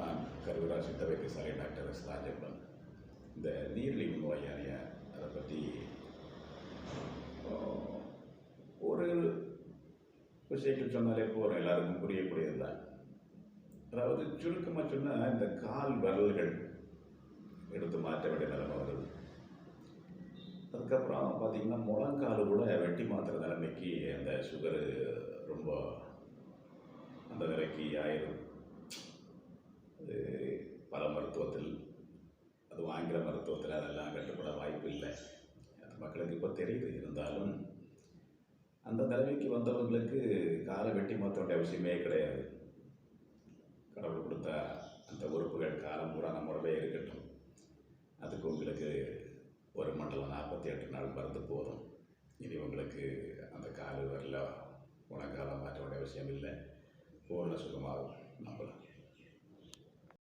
நான் கருவிரா சித்த வைத்தியசாலை டாக்டர் எஸ் ராஜப்பன் இந்த நீர்லிங்க நோயாளிய அதை பற்றி ஒரு விஷயங்கள் சொன்னாலே போகிறோம் எல்லாருக்கும் புரியக்கூடியது தான் அதாவது சுருக்கமாக சொன்னால் இந்த கால் விரல்கள் எடுத்து மாற்ற வேண்டிய நிலைமை வருது அதுக்கப்புறம் பார்த்திங்கன்னா முழங்கால் கூட வெட்டி மாற்றுற நிலைமைக்கு அந்த சுகரு ரொம்ப அந்த நிலைக்கு ஆயிரும் அது பல மருத்துவத்தில் அதுவும் ஆங்கில மருத்துவத்தில் அதெல்லாம் கட்டுப்பட வாய்ப்பு இல்லை அது மக்களுக்கு இப்போ தெரியுது. இருந்தாலும் அந்த நிலைமைக்கு வந்தவங்களுக்கு காலை வெட்டி மாற்ற வேண்டிய அவசியமே கிடையாது. கடவுள் கொடுத்த அந்த உறுப்புகள் காலம் பூரா நம்மளவே இருக்கட்டும். அதுக்கு உங்களுக்கு ஒரு மண்டலம் நாற்பத்தி எட்டு நாள் மருந்து போதும். இனி உங்களுக்கு அந்த கால் வரல. உணக்காலம் மாற்ற வேண்டிய அவசியம் இல்லை. பூர்ண சுகமாகும்.